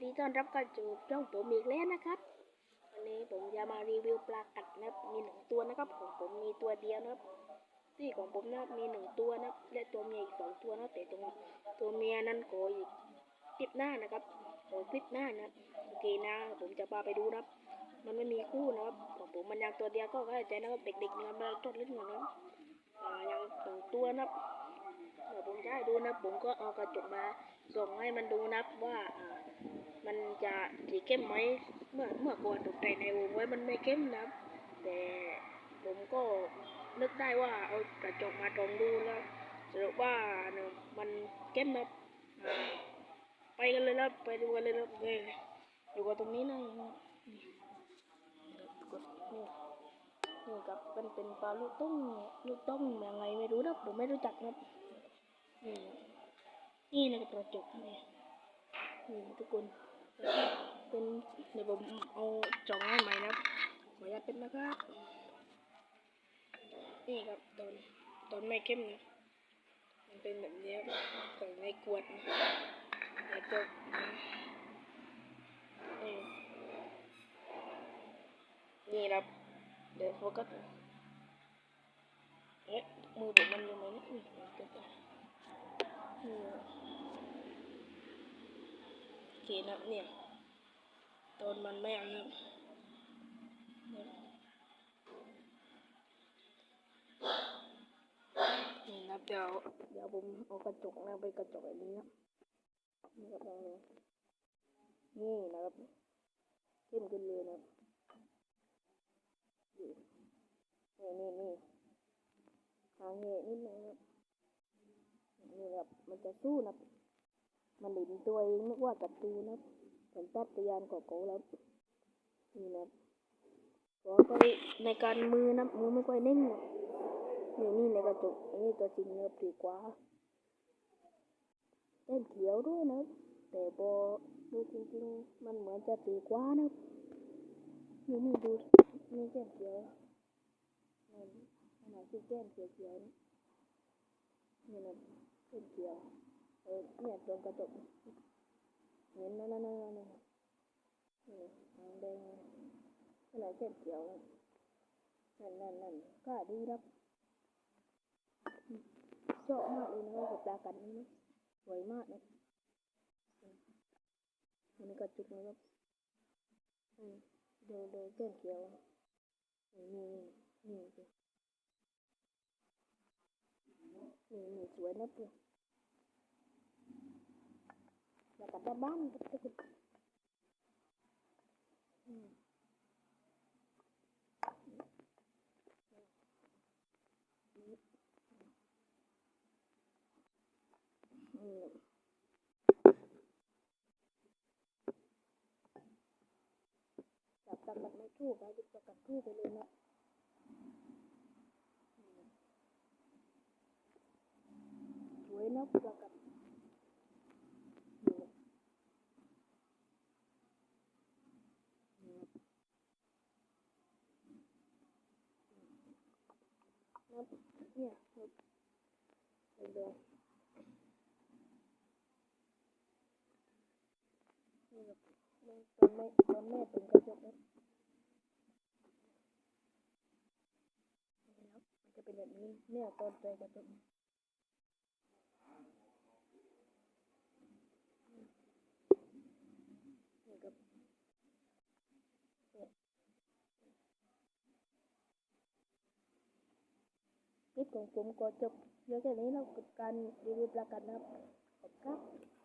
ดีต้อนรับเข้าสู่ช่องผมอีกแล้วนะครับ วันนี้ผมจะมารีวิวปลากัดนะครับ มีหนึ่งตัวนะครับ ของผมมีตัวเดียวนะครับที่ของผมนะมีหนึ่งตัวนะและตัวเมียอีกสองตัวนะแต่ตรงตัวเมียนั้นขออีกคลิปหน้านะครับขอคลิปหน้านะโอเคนะผมจะพาไปดูนะครับ มันไม่มีคู่นะครับของผมมันยังตัวเดียวก็เข้าใจนะครับเด็กๆนะครับเราต้นเล่นเหมือนกันอ่ายังสองตัวนะครับ ผมจะให้ดูนะผมก็เอากระจกมาส่องให้มันดูนะว่ามันจะสีเข้มไหมเมื่อเมื่อก่อนตกใจในวงไว้มันไม่เข้มนะแต่ผมก็นึกได้ว่าเอากระจกมาส่องดูแล้วสรุปว่าเนี่ยมันเข้มนะไปกันเลยนะไปดูกันเลยนะเลยอยู่กับตรงนี้นะนี่นี่นี่ครับเป็นเป็นปลาลูกต้องลูกต้องยังไงไม่รู้นะผมไม่รู้จักนะ นี่นะครับกระจกนี่นี่ทุกคนเป็นเดี๋ยวผมเอาจองให้ใหม่นะขออนุญาตเป็นนะครับนี่ครับตอนตอนไม่เข้มนะมันเป็นแบบนี้ครับใส่ในขวดนะแล้วก็นี่นี่ครับเดี๋ยวโฟกัสเอ๊ะมือผมมันยู่ไมเนี่ยนี่ เกนอืมโอเคนะเนี่ยตอนมันไม่เอานะเนี่ยนะเดี๋ยวเดี๋ยวผมเอากระจกนะไปกระจกแบบนี้นะนี่ครับนี่นะครับเข้มขึ้นเลยนะนี่นี่นี่หางเงี้ยนิดนึงนะครับนี่ครับมันจะสู้นะ มันดิ่นตัวเองนึกว่าศัตรูนะสัญชาตญาณของเขาแล้วนี่นะขอไปในการมือนะมือไม่ค่อยนิ่งนะนี่นี่ในกระจกอันนี้ตัวจริงเนะครับดีกว่าเต้นเขียวด้วยนะแต่พอดูจริงๆมันเหมือนจะตีกว่านะนี่นี่ดูนี่แก้มเขียวนี่ขนาดที่แก้มเขียวๆนี่นี่นะเป็นเขียว เออเนี่ยตรงกระจกเห็นนั่นนั่นนั่นนั่นนี่หางแดงขนาดเส้นเขียวนั่นนั่นนั่นก็ดีครับชอบมากเลยนะครับกับปลากัดนี้นะสวยมากนะอันนี้กระจุกนะครับอืมดูดูเส้นเขียวนี่นี่นี่นี่นี่นี่สวยนะเพื่อน แล้วก็บ้านบ้านก็จะอืมอืมจับจับแบบไม่ถูกนะจับจับถูกไปเลยนะสวยนะปลากัด ครับ เนี่ยครับเดินนี่ครับตอนแม่ตอนแม่เป็นกระจกนะนี่ครับมันจะเป็นแบบนี้เนี่ยตอนใจกระจกนี่ครับเนี่ย ค ลิปของผมก็จบเพียงแค่นี้แล้วกับการรีวิวประกันนะครับขอบคุณครับ